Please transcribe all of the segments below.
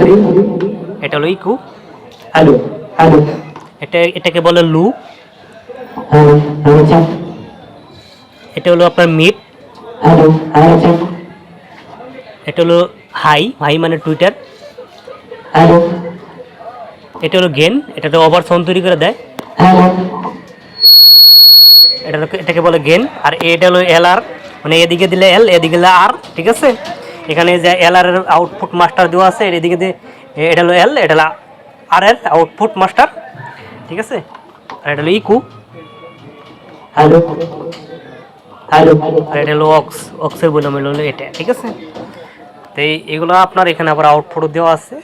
Three. এটা হলো ইকু Hello, hello, এটা এটাকে বলে লু. এটা হলো আপনার মিট. এটা হলো হাই হাই মানে টুইটার এটা হলো গেন এটা তো ওভার সাউন্ড তৈরি করে দেয় এটা এটাকে বলে গেন আর এটা হলো এল আর মানে এদিকে দিলে এল এদিকে দিলে আর ঠিক আছে এখানে যে এল আর এর আউটপুট মাস্টার দেওয়া আছে এদিকে দিয়ে এটা হলো এল এটা হলো আর এর আউটপুট মাস্টার ঠিক আছে আর এটা হলো ইকু হ্যালো হ্যালো আর এটা হলো অক্স অক্সের বললাম হলো এটা ঠিক আছে তো এই এগুলো আপনার এখানে আবার আউটপুট দেওয়া আছে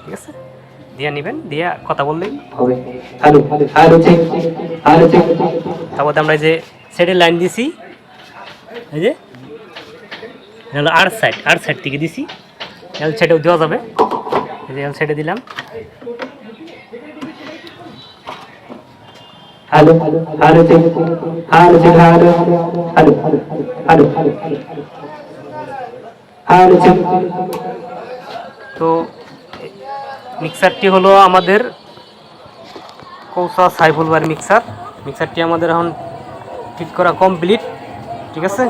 ঠিক আছে দিয়ে নেবেন দিয়ে কথা বললেই হবে। Hello, check. তারপর আমরা যে সাইডে লাইন দিছি এই যে হলো আর সাইড আর সাইড থেকে দিছি এল সাইডেও দেওয়া যাবে এই যে এল সাইডে দিলাম hello, hello, hello, check. তো মিক্সারটি হলো আমাদের কৌশা সাইফুল বার মিক্সার মিক্সারটি আমাদের এখন ঠিক করা কমপ্লিট ঠিক আছে?